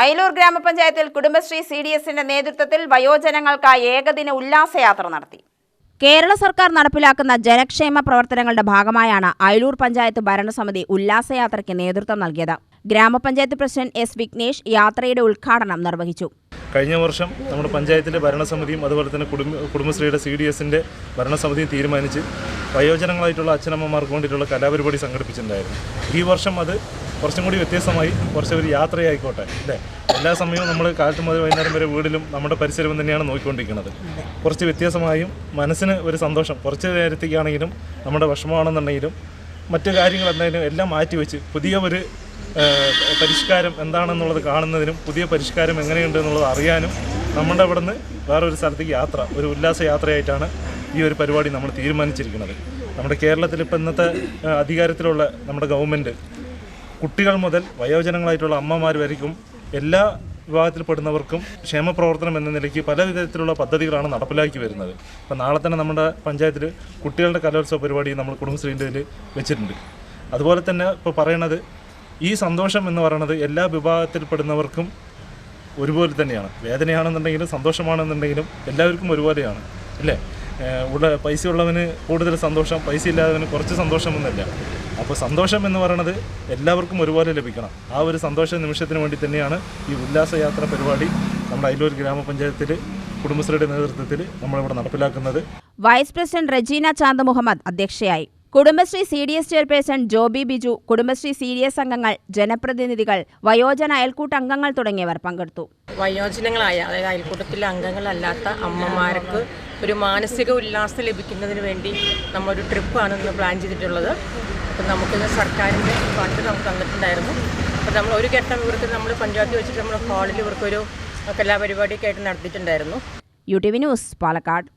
അയലൂർ ഗ്രാമപഞ്ചായത്തിൽ Kudumbashree C D എസിന്റെ നേതൃത്വത്തിൽ വയോജനങ്ങൾക്കായി ഏകദിന ഉല്ലാസയാത്ര നടത്തി. കേരള സർക്കാർ നടപ്പിലാക്കുന്ന ജനക്ഷേമ പ്രവർത്തനങ്ങളുടെ ഭാഗമായാണ് അയലൂർ പഞ്ചായത്ത് ഭരണസമിതി ഉല്ലാസയാത്രയ്ക്ക് നേതൃത്വം നൽകിയത്. ഗ്രാമപഞ്ചായത്ത് പ്രസിഡന്റ് എസ് വിഘ്നേഷ് യാത്രയുടെ ഉദ്ഘാടനം നിർവഹിച്ചു. കഴിഞ്ഞ വർഷം നമ്മുടെ പഞ്ചായത്തിന്റെ ഭരണസമിതിയും അതുപോലെ തന്നെ കുടുംബ കുടുംബശ്രീയുടെ സി ഡി എസിന്റെ ഭരണസമിതിയും തീരുമാനിച്ച് വയോജനങ്ങളായിട്ടുള്ള അച്ഛനമ്മമാർക്ക് വേണ്ടിയിട്ടുള്ള കലാപരിപാടി സംഘടിപ്പിച്ചിട്ടുണ്ടായിരുന്നു. ഈ വർഷം അത് കുറച്ചും കൂടി വ്യത്യസ്തമായി കുറച്ച് ഒരു യാത്രയായിക്കോട്ടെ അല്ലേ? എല്ലാ സമയവും നമ്മൾ കാലത്ത് മുതൽ വൈകുന്നേരം വരെ വീടിലും നമ്മുടെ പരിസരവും തന്നെയാണ് നോക്കിക്കൊണ്ടിരിക്കുന്നത്. കുറച്ച് വ്യത്യാസമായും മനസ്സിന് ഒരു സന്തോഷം കുറച്ച് നേരത്തേക്കാണെങ്കിലും നമ്മുടെ വിഷമമാണെന്നുണ്ടെങ്കിലും മറ്റു കാര്യങ്ങൾ എന്തായാലും എല്ലാം മാറ്റിവെച്ച് പുതിയ ഒരു പരിഷ്കാരം എന്താണെന്നുള്ളത് കാണുന്നതിനും പുതിയ പരിഷ്കാരം എങ്ങനെയുണ്ട് എന്നുള്ളത് അറിയാനും നമ്മുടെ അവിടെ നിന്ന് വേറൊരു സ്ഥലത്തേക്ക് യാത്ര ഒരു ഉല്ലാസ യാത്രയായിട്ടാണ് ഈ ഒരു പരിപാടി നമ്മൾ തീരുമാനിച്ചിരിക്കുന്നത്. നമ്മുടെ കേരളത്തിൽ ഇപ്പം ഇന്നത്തെ അധികാരത്തിലുള്ള നമ്മുടെ ഗവൺമെന്റ് കുട്ടികൾ മുതൽ വയോജനങ്ങളായിട്ടുള്ള അമ്മമാർ വരയ്ക്കും എല്ലാ വിഭാഗത്തിൽപ്പെടുന്നവർക്കും ക്ഷേമപ്രവർത്തനം എന്ന നിലയ്ക്ക് പല വിധത്തിലുള്ള പദ്ധതികളാണ് നടപ്പിലാക്കി വരുന്നത്. ഇപ്പം നാളെ തന്നെ നമ്മുടെ പഞ്ചായത്തിൽ കുട്ടികളുടെ കലോത്സവ പരിപാടി നമ്മൾ കുടുംബശ്രീന്റെ ഇതിൽ വെച്ചിട്ടുണ്ട്. അതുപോലെ തന്നെ ഇപ്പോൾ പറയണത് ഈ സന്തോഷം എന്ന് പറയുന്നത് എല്ലാ വിഭാഗത്തിൽപ്പെടുന്നവർക്കും ഒരുപോലെ തന്നെയാണ്. വേദനയാണെന്നുണ്ടെങ്കിലും സന്തോഷമാണെന്നുണ്ടെങ്കിലും എല്ലാവർക്കും ഒരുപോലെയാണ്. അല്ലേ? ഉള്ള പൈസ ഉള്ളവന് കൂടുതൽ സന്തോഷം പൈസ ഇല്ലാത്തവന് കുറച്ച് സന്തോഷമൊന്നുമില്ല അപ്പോൾ സന്തോഷം എന്ന് പറയുന്നത് എല്ലാവർക്കും ഒരുപോലെ ലഭിക്കണം. ആ ഒരു സന്തോഷ നിമിഷത്തിന് വേണ്ടി തന്നെയാണ് ഈ ഉല്ലാസയാത്ര പരിപാടി നമ്മുടെ അയലൂർ ഗ്രാമപഞ്ചായത്തിൽ കുടുംബശ്രീയുടെ നേതൃത്വത്തിൽ നമ്മളിവിടെ നടപ്പിലാക്കുന്നത്. വൈസ് പ്രസിഡന്റ് റജീന ചാന്ത് മുഹമ്മദ് അധ്യക്ഷയായി. Kudumbashree C D S chairperson Joby Biju Kudumbashree C D S അംഗങ്ങൾ ജനപ്രതിനിധികൾ വയോജന അയൽക്കൂട്ട അംഗങ്ങൾ തുടങ്ങിയവർ പങ്കെടുത്തു. വയോജനങ്ങളായ അതായത് അയൽക്കൂട്ടത്തിലെ അംഗങ്ങളല്ലാത്ത അമ്മമാർക്ക് ഒരു മാനസിക ഉല്ലാസം ലഭിക്കുന്നതിന് വേണ്ടി നമ്മളൊരു ട്രിപ്പാണ് ഇന്ന് പ്ലാൻ ചെയ്തിട്ടുള്ളത്. അപ്പം നമുക്ക് സർക്കാരിന്റെ ഫണ്ട് നമുക്ക് തന്നിട്ടുണ്ടായിരുന്നു. അപ്പം നമ്മൾ ഒരു ഘട്ടം ഇവർക്ക് നമ്മൾ പഞ്ചായത്ത് വെച്ചിട്ട് നമ്മൾ ഹാളിൽ ഇവർക്കൊരു കലാപരിപാടിയൊക്കെ ആയിട്ട് നടത്തിയിട്ടുണ്ടായിരുന്നു. U T V news Palakkad.